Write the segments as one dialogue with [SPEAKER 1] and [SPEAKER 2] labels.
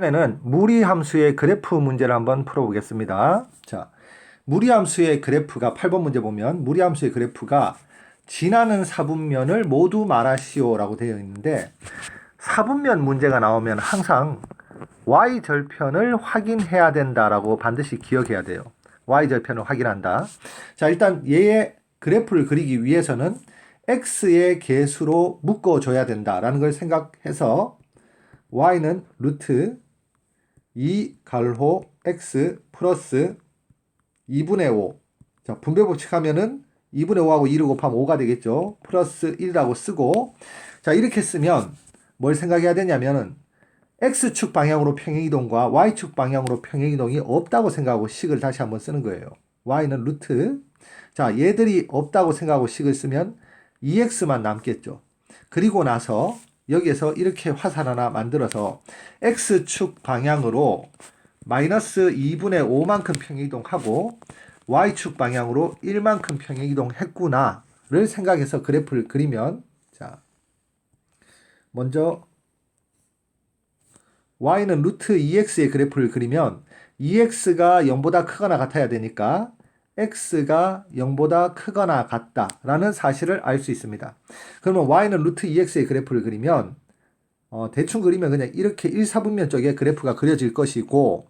[SPEAKER 1] 이번에는 무리함수의 그래프 문제를 한번 풀어보겠습니다. 자, 무리함수의 그래프가 8번 문제 보면 무리함수의 그래프가 지나는 사분면을 모두 말하시오라고 되어 있는데 사분면 문제가 나오면 항상 y 절편을 확인해야 된다라고 반드시 기억해야 돼요. y 절편을 확인한다. 자, 일단 얘의 그래프를 그리기 위해서는 x의 개수로 묶어 줘야 된다라는 걸 생각해서 y는 루트 2 갈호 x 플러스 2분의 5. 자, 분배 법칙 하면은 2분의 5하고 2를 곱하면 5가 되겠죠. 플러스 1이라고 쓰고. 자, 이렇게 쓰면 뭘 생각해야 되냐면은 x축 방향으로 평행이동과 y축 방향으로 평행이동이 없다고 생각하고 식을 다시 한번 쓰는 거예요. y는 루트. 자, 얘들이 없다고 생각하고 식을 쓰면 2x만 남겠죠. 그리고 나서 여기에서 이렇게 화살 하나 만들어서 x축 방향으로 마이너스 2분의 5만큼 평행이동하고 y축 방향으로 1만큼 평행이동했구나를 생각해서 그래프를 그리면 자 먼저 y는 루트 2x의 그래프를 그리면 2x가 0보다 크거나 같아야 되니까 x가 0보다 크거나 같다라는 사실을 알 수 있습니다. 그러면 y는 루트 2x의 그래프를 그리면 어, 대충 그리면 그냥 이렇게 1, 4분면 쪽에 그래프가 그려질 것이고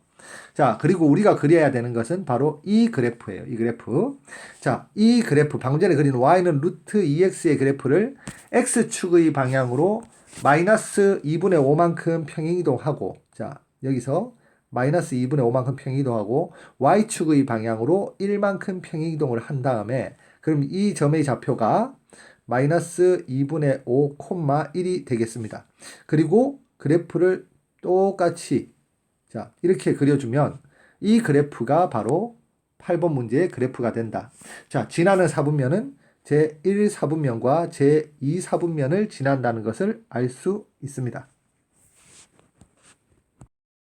[SPEAKER 1] 자 그리고 우리가 그려야 되는 것은 바로 이 그래프예요. 이 그래프 자 이 그래프 방금 전에 그린 y는 루트 2x의 그래프를 x축의 방향으로 마이너스 2분의 5만큼 평행이동하고 자 여기서 마이너스 2분의 5만큼 평행이동하고 y축의 방향으로 1만큼 평행이동을 한 다음에 그럼 이 점의 좌표가 마이너스 2분의 5, 1이 되겠습니다. 그리고 그래프를 똑같이 자 이렇게 그려주면 이 그래프가 바로 8번 문제의 그래프가 된다. 자 지나는 사분면은 제1 사분면과 제2 사분면을 지난다는 것을 알 수 있습니다.